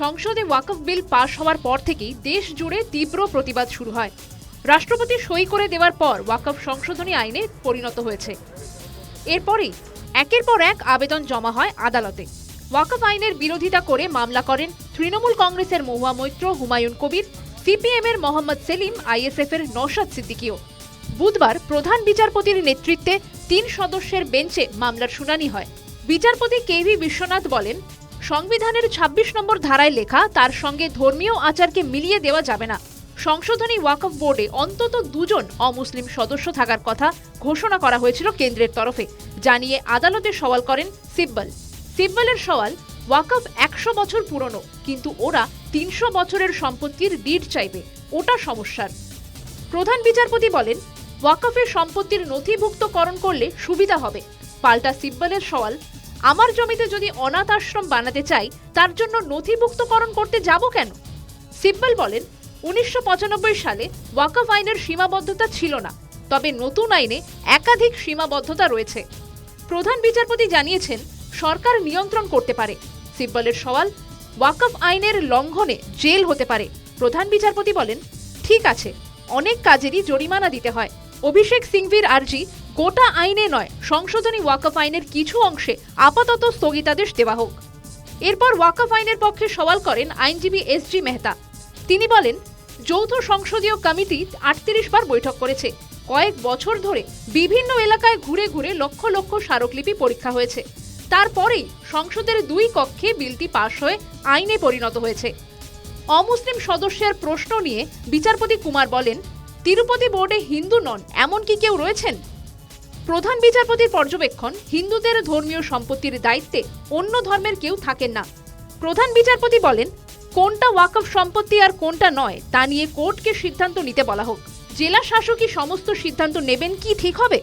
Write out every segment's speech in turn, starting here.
সংসদে ওয়াকফ বিল পাশ হওয়ার পর থেকেই দেশ জুড়ে তীব্র প্রতিবাদ শুরু হয়। রাষ্ট্রপতি সই করে দেওয়ার পর ওয়াকফ সংশোধনী আইনে পরিণত হয়েছে। এরপরেই একের পর এক আবেদন জমা হয় আদালতে। ওয়াকফ আইনের বিরোধিতা করে মামলা করেন তৃণমূল কংগ্রেসের মহুয়া মৈত্র, হুমায়ুন কবির সিপিএম এর মোহাম্মদ সেলিম আইএসএফ এর নওশাদ সিদ্দিকীও। বুধবার প্রধান বিচারপতির নেতৃত্বে তিন সদস্যের বেঞ্চে মামলার শুনানি হয়। বিচারপতি কে ভি বিশ্বনাথ বলেন সংবিধানের ২৬ নম্বর ধারায় লেখা, তার সঙ্গে ধর্মীয় আচারকে মিলিয়ে দেওয়া যাবে না। সংশোধনী ওয়াকফ বোর্ডে অন্তত দুজন অমুসলিম সদস্য থাকার কথা ঘোষণা করা হয়েছিল কেন্দ্রের তরফে। জানিয়ে আদালতে সওয়াল করেন সিব্বল। সিব্বলের সওয়াল, ওয়াকফ একশো বছর পুরনো, কিন্তু ওরা তিনশো বছরের সম্পত্তির ডিড চাইবে। ওটা সমস্যার। প্রধান বিচারপতি বলেন ওয়াকফের সম্পত্তির নথিভুক্তকরণ করলে সুবিধা হবে। পাল্টা সিব্বলের সওয়াল আমার জমিতে যদি অনাথ আশ্রম বানাতে চাই, তার জন্য নথিভুক্তকরণ করতে যাব কেন? সিব্বল বলেন, উনিশশো সালে ওয়াকফ আইনের সীমাবদ্ধতা ছিল না, তবে নতুন আইনে একাধিক সীমাবদ্ধতা রয়েছে। প্রধান বিচারপতি জানিয়েছেন, সরকার নিয়ন্ত্রণ করতে পারে। সিব্বলের সওয়াল, ওয়াকফ আইনের লঙ্ঘনে জেল হতে পারে। প্রধান বিচারপতি বলেন, ঠিক আছে, অনেক কাজেরই জরিমানা দিতে হয়। অভিষেক সিংভির আর্জি গোটা আইনে নয়, সংশোধনী ওয়াকফ আইনের কিছু অংশে আপাতত স্থগিতাদেশ দেওয়া হোক। এরপর ওয়াকফ আইনের পক্ষে সওয়াল করেন আইনজীবী এস জি মেহতা। তিনি বলেন, যৌথ সংসদীয় কমিটি আটত্রিশ বার বৈঠক করেছে। কয়েক বছর ধরে বিভিন্ন এলাকায় ঘুরে ঘুরে লক্ষ লক্ষ স্মারকলিপি পরীক্ষা হয়েছে। তারপরেই সংসদের দুই কক্ষে বিলটি পাশ হয়ে আইনে পরিণত হয়েছে। অমুসলিম সদস্যের প্রশ্ন নিয়ে বিচারপতি কুমার বলেন, তিরুপতি বোর্ডে হিন্দু নন এমন কি কেউ রয়েছেন? প্রধান বিচারপতির পর্যবেক্ষণ, হিন্দুদের ধর্মীয় সম্পত্তির দায়িত্বে অন্য ধর্মের কেউ থাকেন না। প্রধান বিচারপতি বলেন, কোনটা ওয়াকফ সম্পত্তি আর কোনটা নয়, তা নিয়ে কোর্টকে সিদ্ধান্ত নিতে বলা হোক। জেলা শাসকই সমস্ত সিদ্ধান্ত নেবেন কি ঠিক হবে?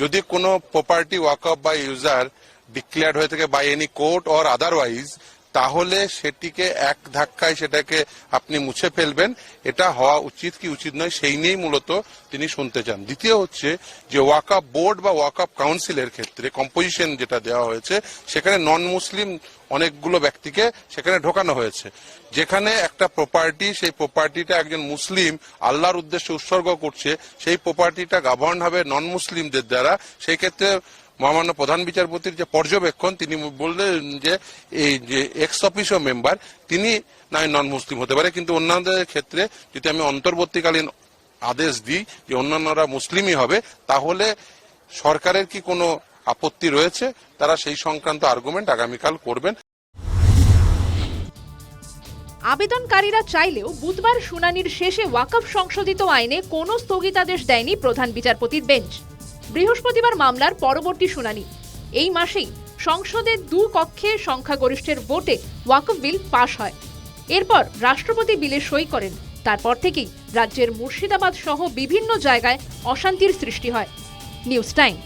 যদি কোনো প্রপার্টি ওয়াকআপ বা ইউজার ডিক্লেয়ার্ড হয়ে থাকে by any court or otherwise তাহলে সেটিকে এক ধাক্কায় সেটাকে আপনি মুছে ফেলবেন। এটা হওয়া উচিত কি উচিত নয়, সেই নিয়েই মূলত তিনি শুনতে চান। দ্বিতীয় হচ্ছে যে ওয়াকআপ বোর্ড বা ওয়াকআপ কাউন্সিলের ক্ষেত্রে কম্পোজিশন যেটা দেওয়া হয়েছে, সেখানে নন মুসলিম অনেকগুলো ব্যক্তিকে সেখানে ঢোকানো হয়েছে। যেখানে একটা প্রপার্টি সেই প্রপার্টিটা একজন মুসলিম আল্লাহর উদ্দেশ্যে উৎসর্গ করছে, সেই প্রপার্টিটা গভর্ন হবে নন মুসলিমদের দ্বারা। সেই ক্ষেত্রে মহামান্য প্রধান বিচারপতির যে পর্যবেক্ষণ, তিনি বললেন যে এই যে এক্স অফিসিও মেম্বার তিনি নয় নন মুসলিম হতে পারে, কিন্তু অন্যান্যদের ক্ষেত্রে যদি আমি অন্তর্বর্তীকালীন আদেশ দিই যে অন্যান্যরা মুসলিমই হবে, তাহলে সরকারের কি কোনো আপত্তি রয়েছে? তারা সেই সংক্রান্ত আর্গুমেন্ট আগামীকাল করবেন। আবেদনকারীরা চাইলেও বুধবার শুনানির শেষে ওয়াকফ সংশোধিত আইনে কোনো স্থগিতাদেশ দেয়নি প্রধান বিচারপতির বেঞ্চ। বৃহস্পতিবার মামলার পরবর্তী শুনানি। এই মাসেই সংসদের দু কক্ষে সংখ্যাগরিষ্ঠের ভোটে ওয়াকফ বিল পাশ হয়। এরপর রাষ্ট্রপতি বিলে সই করেন। তারপর থেকেই রাজ্যের মুর্শিদাবাদ সহ বিভিন্ন জায়গায় অশান্তির সৃষ্টি হয়। News time